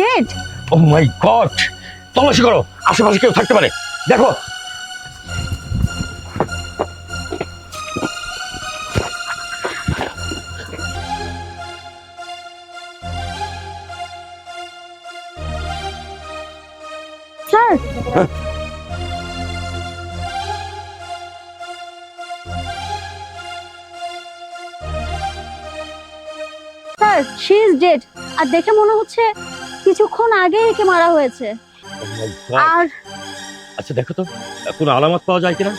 Dead oh my god তল্লাশি করো। আশেপাশে কেউ থাকতে পারে। দেখো। Sir sir she is dead আর দেখে মনে হচ্ছে কিছুক্ষণ আগে একে মারা হয়েছে। Oh! আর আচ্ছা দেখো তো কোনো আলামত পাওয়া যায় কিনা?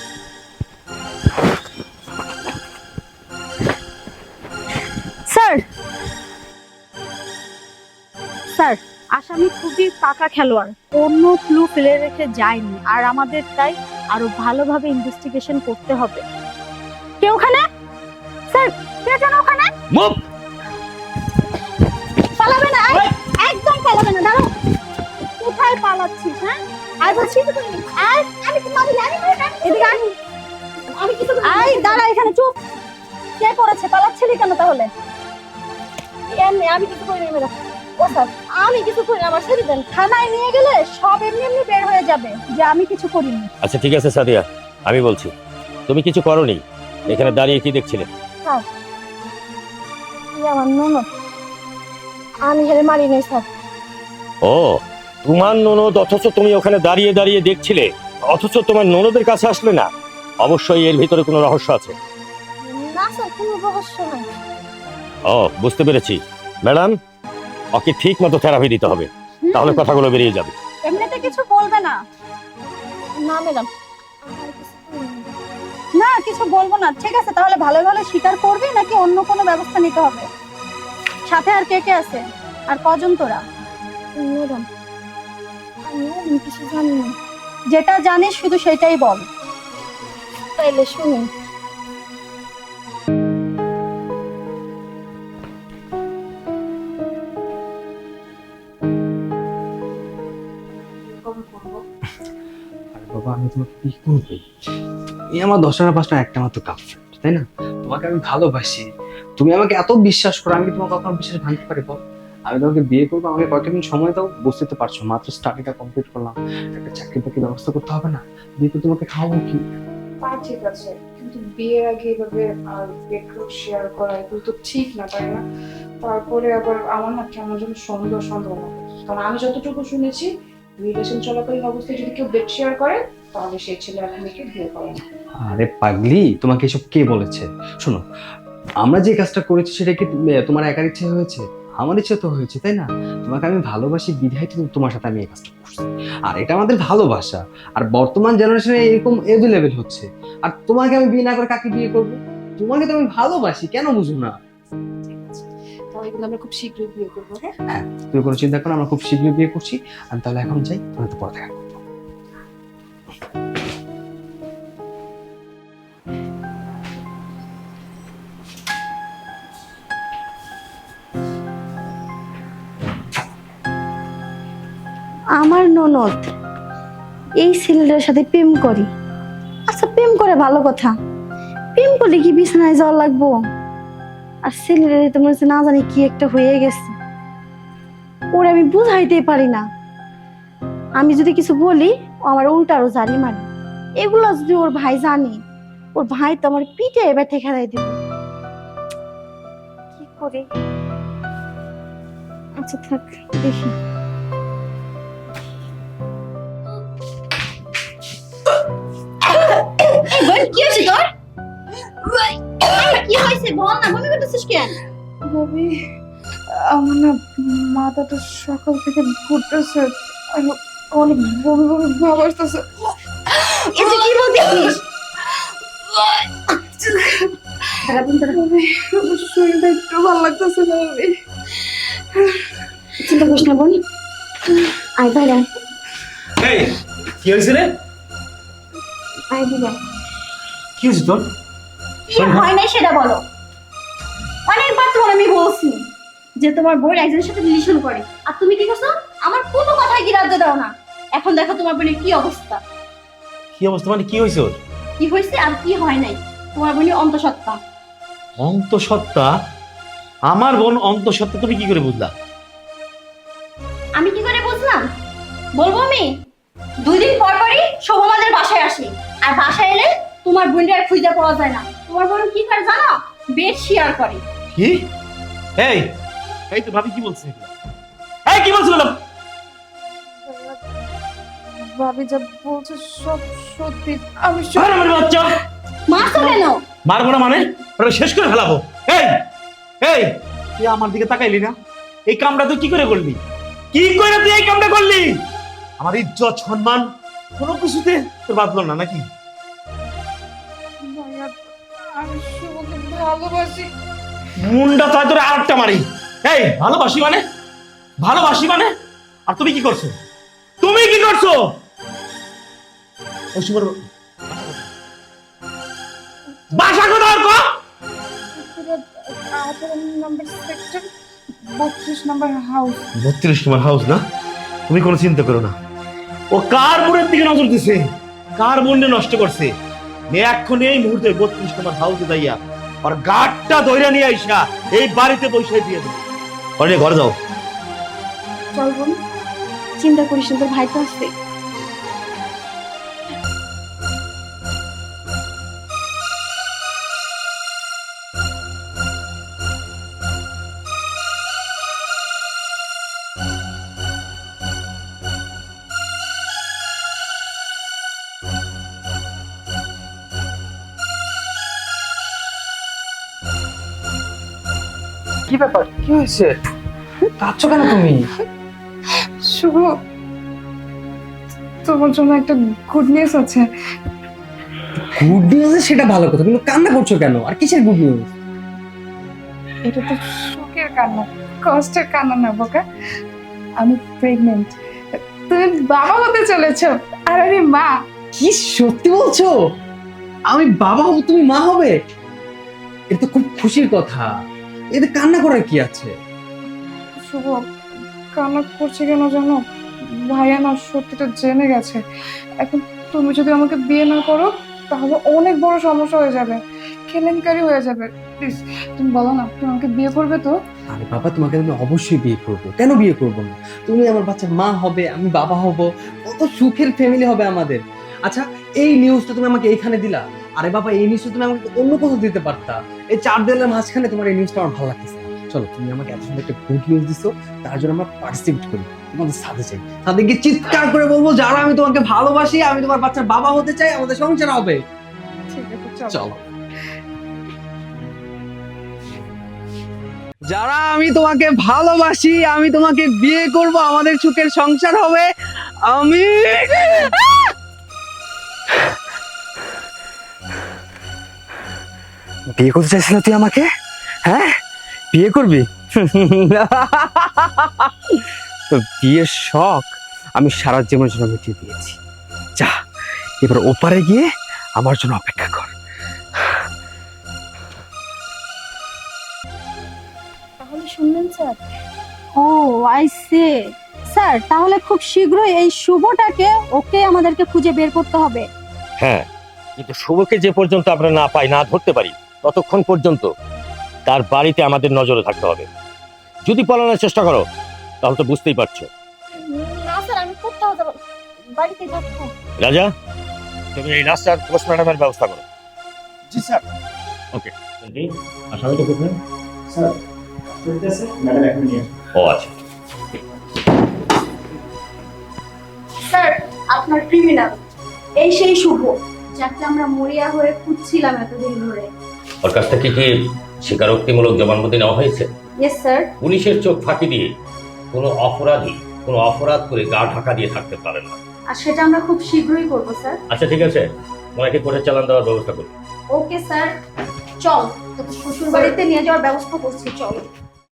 স্যার! স্যার আসামি খুবই পাকা খেলোয়াড়। অন্য ক্লু ফেলে রেখে যায়নি আর আমাদের তাই আরও ভালোভাবে ইনভেস্টিগেশন করতে হবে। কে ওখানে? স্যার কে যেন ওখানে? মুভ পালাবে না দাঁড়াও। কোথায় পালাচ্ছিস হ্যাঁ? আর বলছি আর আমি তো মারি আমি এদিকে আয়। আমি কিছু আই দাঁড়া এখানে চুপ। কে করেছে? পালাচ্ছিলি কেন তাহলে? এমনি আমি কিছু করি না ম্যাডাম ও স্যার আমি কিছু করি না আমার ছেড়ে দেন। থানায় নিয়ে গেলে সব এমনি এমনি বের হয়ে যাবে যে আমি কিছু করিনি। আচ্ছা ঠিক আছে সাদিয়া। আমি বলছি তুমি কিছু করনি? এখানে দাঁড়িয়ে কি দেখছিলে? আমার ননদ আমি হেরে মারি নাই স্যার। ও তোমার ননদ অথচ তুমি ওখানে দাঁড়িয়ে দাঁড়িয়ে দেখছিলে অথচ তোমার ননদের কাছে আসলে না। অবশ্যই এর ভিতরে কোনো রহস্য আছে। না স্যার কোনো রহস্য নাই। ও বুঝতে পেরেছি। ম্যাডাম ওকে ঠিক মতো থেরাপি দিতে হবে। তাহলে কথাগুলো বেরিয়ে যাবে। এমনিতে কিছু বলবে না। না ম্যাডাম। না কিছু বলব না। ঠিক আছে তাহলে ভালো ভালো স্বীকার করবি নাকি অন্য কোনো ব্যবস্থা নিতে হবে? সাথে আর কে কে আছে? আর কজন তোরা? ম্যাডাম আমি কিছু জানি না। যেটা জানিস শুধু সেটাই বল। তাইলে শুনি। আমি কি করব? তুমি আমার দশ টাকা, পাঁচ টাকা একটা মাত্র গার্লফ্রেন্ড তাই না? তোমাকে আমি ভালোবাসি। তুমি আমাকে এত বিশ্বাস করো, আমি তোমাকে কখনো বিশ্বাস ভাঙতে পারি বল? আমি তোমাকে বিয়ে করব আমাকে কয়েকদিন সময় দাও বুঝতে তো পারছ মাত্র স্টাডিটা কমপ্লিট করলাম একটা চাকরি বাকরি ব্যবস্থা করতে হবে না বিয়ে করে তোমাকে খাওয়াবো কি? তা ঠিক আছে কিন্তু বিয়ের আগে এভাবে বেডরুম শেয়ার করা এগুলো তো ঠিক না তাই না? তারপরে আবার আমার না কেমন যেন সন্দেহ সন্দেহ কারণ আমি যতটুকু শুনেছি রিলেশন চলাকালীন অবস্থায় যদি কেউ বেড শেয়ার করে তাহলে সেই ছেলে আর মেয়েকে বিয়ে করে না। আরে পাগলি তোমাকে এসব কে বলেছে? শোনো আমরা যে কাজটা করেছি সেটা কি তোমার একার ইচ্ছে হয়েছে? আমার ইচ্ছে তো হয়েছে তাই না? তোমাকে আমি ভালোবাসি বিধায় কিন্তু তোমার সাথে আমি এই কাজটা করছি। আর এটা আমাদের ভালোবাসা। আর বর্তমান জেনারেশনে এরকম এভেলেবেল হচ্ছে। আর তোমাকে আমি বিয়ে না করে কাকে বিয়ে করব? তোমাকে তো আমি ভালোবাসি কেন বুঝো না? তাহলে কিন্তু আমরা খুব শীঘ্রই বিয়ে করব হ্যাঁ? তুমি কোনো চিন্তা করো আমরা খুব শীঘ্রই বিয়ে করছি। আমি তাহলে এখন যাই তোমার তো পরে দেখা আমার ননদ এই ছেলেটার সাথে প্রেম করি। আচ্ছা প্রেম করে ভালো কথা। প্রেম করলে কি বিছানায় যাওয়া লাগবো? আর ছেলেটা তোমার না জানি কি একটা হয়ে গেছে। ওরে আমি বুঝাইতে পারি না। আমি যদি কিছু বলি, ও আমার উল্টারও জানি মারি। এগুলো যদি ওর ভাই জানে, ওর ভাই তো আমার পিঠে এবার দেয় দিব। আচ্ছা থাক, দেখি। কি বল না মনে করতেছিস কেন? ভাবি আমার না মাথাটা সকাল থেকে ঘুরতেছে অনেক বমি বমি ভাব আসতেছে। এসে কি বলতেছিস? শরীরটা একটু ভালো লাগতেছে না ভাবি। চিন্তা করিস না বোন আয় বাইরে এই কি হয়েছে রে? আয় দিবা কি হয়েছে তোর? কি হয় নাই সেটা বলো। অনেকবার তোমার আমি বলছি যে তোমার বোন একজনের সাথে রিলেশন করে। আর তুমি কি করছ? আমার কোনো কথাই গ্রাহ্য দাও না। এখন দেখো তোমার বোনের কি অবস্থা। কি অবস্থা? মানে কি হয়েছে ওর? কি হয়েছে আর কি হয় নাই? তোমার বোনের অন্তঃসত্ত্বা। অন্তঃসত্ত্বা? আমার বোন অন্তঃসত্ত্বা তুমি কি করে বুঝলা? আমি কি করে বুঝলাম? বলব আমি? দুই দিন পর পরই শুভ আমাদের বাসায় আসি। আর বাসায় এলে তোমার বোনটা আর খুঁজে পাওয়া যায় না। তোমার বোন কি করে জানো? বেড শেয়ার করে। কি? এই এই তো ভাবি কি বলছে? এই কি বলছো ম্যাডাম? ভাবি যা বলছে সব সত্যি। আমি সব- আমার বাচ্চা। মারছো কেন? মারবো না মানে? ওটা শেষ করে ফেলাবো। এই এই তুই আমার দিকে তাকাইলি না? এই কামটা তুই কি করে করলি? কি করে তুই এই কামটা করলি? আমার ইজ্জত সম্মান কোনো কিছুতে তোর বাদলো না নাকি? ভালোবাসি। মুন্ডা তাই তোর আরেকটা মারি। এই ভালোবাসি মানে? ভালোবাসি মানে? আর তুমি কি করছ? তুমি কি করছ? বাসা কোথাও কো? নাম্বার সেক্টর বত্রিশ নাম্বার হাউস। বত্রিশ নম্বর হাউস না? তুমি কোনো চিন্তা করো না। ও কার বোনের দিকে নজর দিছে? কার বোনকে নষ্ট করছে? এখন এই মুহূর্তে বত্রিশ নম্বর হাউসে যাইয়া আর গাটটা ধরে নিয়ে আইসা এই বাড়িতে বসে দিয়ে দেবো। ঘরে যাও। চল বোন চিন্তা করিস না তোর ভাই তো আসছে কি ব্যাপার? কি হয়েছে? কাঁদছো কেন তুমি? শুভ তোমার জন্য একটা গুড নিউজ আছে। গুড নিউজ সেটা ভালো কথা কিন্তু কান্না করছ কেন? আর কিসের গুড নিউজ এটা তো শোকের কান্না কষ্টের কান্না না বোকা। আমি প্রেগনেন্ট তুমি বাবা হতে চলেছ আর আমি মা। কি সত্যি বলছো? আমি বাবা হব তুমি মা হবে? এটা তো খুব খুশির কথা। এতে কান্না করার কি আছে? শুভ কান্না করছে কেন জানো? ভাইয়া না সত্যিটা জেনে গেছে। এখন তুমি যদি আমাকে বিয়ে না করো তাহলে অনেক বড় সমস্যা হয়ে যাবে। কেলেঙ্কারি হয়ে যাবে। প্লিজ তুমি বলো না তুমি আমাকে বিয়ে করবে তো? আরে বাবা তোমাকে আমি অবশ্যই বিয়ে করব। কেন বিয়ে করব না? তুমি আমার বাচ্চার মা হবে আমি বাবা হব। কত সুখের ফ্যামিলি হবে আমাদের। আচ্ছা এই নিউজটা তুমি আমাকে এইখানে দিলা। আরে বাবা এই নিউজটা তুমি আমাকে অন্য কোথাও দিতে পারতা। এই চার দেওয়ালের মাঝখানে তোমার এই নিউজটা আমার ভালো লাগতেছে চলো তুমি আমাকে এত সুন্দর একটা গুড নিউজ দিছো তার জন্য আমরা পার্টিসিপেট করি। তোমাদের সাথে চাই সাথে গিয়ে চিৎকার করে বলব যারা আমি তোমাকে ভালোবাসি আমি তোমার বাচ্চার বাবা হতে চাই আমাদের সংসার হবে। ঠিক আছে চলো। চলো। যারা আমি তোমাকে ভালোবাসি আমি তোমাকে বিয়ে করব আমাদের সুখের সংসার হবে। আমি বিয়ে করতে চাইছিল তুই আমাকে? হ্যাঁ? বিয়ে করবি? তো বিয়ের শখ আমি সারা জীবনের জন্য মিটিয়ে দিয়েছি। যা এবার ওপারে গিয়ে আমার জন্য অপেক্ষা কর। তাহলে শুনলেন sir? Oh I say sir তাহলে খুব শীঘ্রই এই শুভটাকে ওকে আমাদেরকে খুঁজে বের করতে হবে। হ্যাঁ কিন্তু শুভকে যে পর্যন্ত আমরা না পাই না ধরতে পারি ততক্ষণ পর্যন্ত তার বাড়িতে আমাদের নজরে থাকতে হবে। যদি পালানোর চেষ্টা করো তাহলে তো বুঝতেই পারছ। না স্যার আমি কোথাও যাব বাড়িতে থাকব। রাজা? তুমি এই রাস্তার পোস্টম্যাডামের ব্যবস্থা করো। জি স্যার। ওকে। আসামিটা কোথায় স্যার ম্যাডাম এখন নিয়ে ও আচ্ছা। স্যার আপনার ক্রিমিনাল এই সেই শুভ যাকে আমরা মরিয়া হয়ে খুঁজছিলাম এতদিন ধরে। ওর কাছ থেকে কি স্বীকারোক্তিমূলক জবানবন্দি নেওয়া হয়েছে? ইয়েস স্যার পুলিশের চোখ ফাঁকি দিয়ে কোনো অপরাধী কোনো অপরাধ করে গা ঢাকা দিয়ে থাকতে পারে না। আর সেটা আমরা খুব শীঘ্রই করব স্যার আচ্ছা ঠিক আছে। ওনাকে কোর্টে চালান দেওয়ার ব্যবস্থা করুন। ওকে স্যার চল তোকে শ্বশুর বাড়িতে নিয়ে যাওয়ার ব্যবস্থা করছি চল।